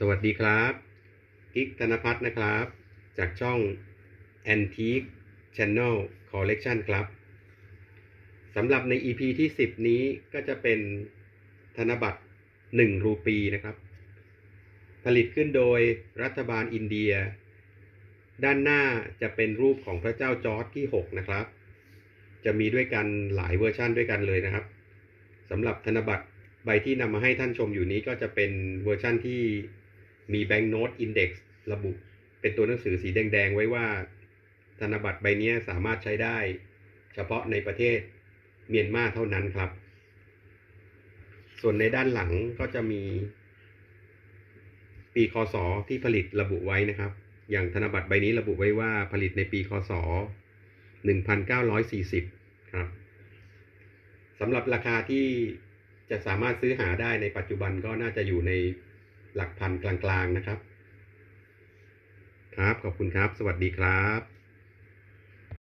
สวัสดีครับกิ๊กธนพัฒน์นะครับ จากช่อง Antique Channel Collection ครับสำหรับใน EP ที่ 10 นี้ก็จะเป็นธนบัตร 1 รูปีนะครับ ผลิตขึ้นโดยรัฐบาลอินเดีย ด้านหน้าจะเป็นรูปของพระเจ้าจอร์จที่ 6 นะครับ จะมีด้วยกันหลายเวอร์ชั่นด้วยกันเลยนะครับสำหรับธนบัตรใบที่นำมาให้ท่านชมอยู่นี้ก็จะเป็นเวอร์ชั่นที่ มีแบงก์โน้ตอินเด็กซ์ระบุ เป็นตัวหนังสือสีแดงๆ ไว้ว่า ธนบัตรใบนี้สามารถใช้ได้ เฉพาะในประเทศเมียนมาเท่านั้นครับ ส่วนในด้านหลังก็จะมีปีคศที่ผลิตระบุไว้นะครับ อย่างธนบัตรใบนี้ระบุไว้ว่าผลิตในปีคศ 1940 ครับสำหรับราคาที่จะสามารถซื้อหาได้ในปัจจุบันก็น่าจะอยู่ใน หลักพันกลางๆนะครับ ครับขอบคุณครับ สวัสดีครับ